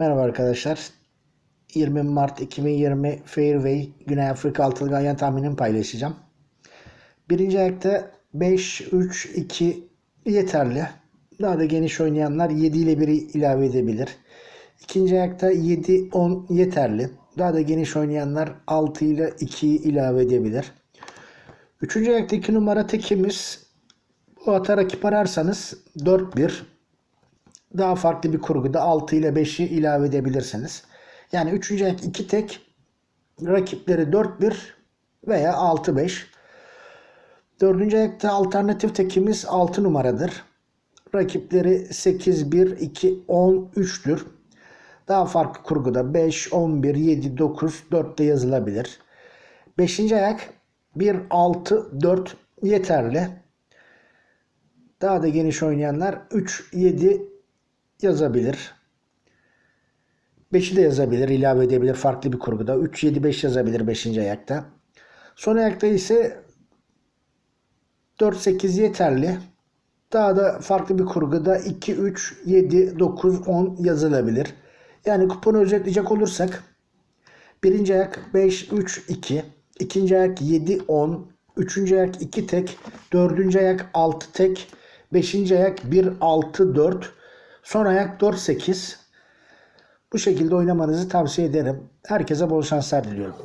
Merhaba arkadaşlar. 20 Mart 2020 Fairway Güney Afrika altılı ganyan tahminini paylaşacağım. Birinci ayakta 5, 3, 2 yeterli. Daha da geniş oynayanlar 7 ile 1'i ilave edebilir. İkinci ayakta 7, 10 yeterli. Daha da geniş oynayanlar 6 ile 2'yi ilave edebilir. Üçüncü ayakta 2 numara tekimiz. Bu ata rakip ararsanız 4-1, daha farklı bir kurguda 6 ile 5'i ilave edebilirsiniz. Yani 3. ayak 2 tek, rakipleri 4-1 veya 6-5. 4. ayakta alternatif tekimiz 6 numaradır. Rakipleri 8-1-2-10-3'tür. Daha farklı kurguda 5, 11, 7, 9, 4 de yazılabilir. 5. ayak 1, 6, 4 yeterli. Daha da geniş oynayanlar 3, 7 yazabilir. 5'i de yazabilir, ilave edebilir farklı bir kurguda. 3, 7, 5 yazabilir 5. ayakta. Son ayakta ise 4, 8 yeterli. Daha da farklı bir kurguda 2, 3, 7, 9, 10 yazılabilir. Yani kuponu özetleyecek olursak birinci ayak 5, 3, 2. ikinci ayak 7, 10. Üçüncü ayak 2 tek. Dördüncü ayak 6 tek. Beşinci ayak 1, 6, 4. Son ayak 4-8. Bu şekilde oynamanızı tavsiye ederim. Herkese bol şanslar diliyorum.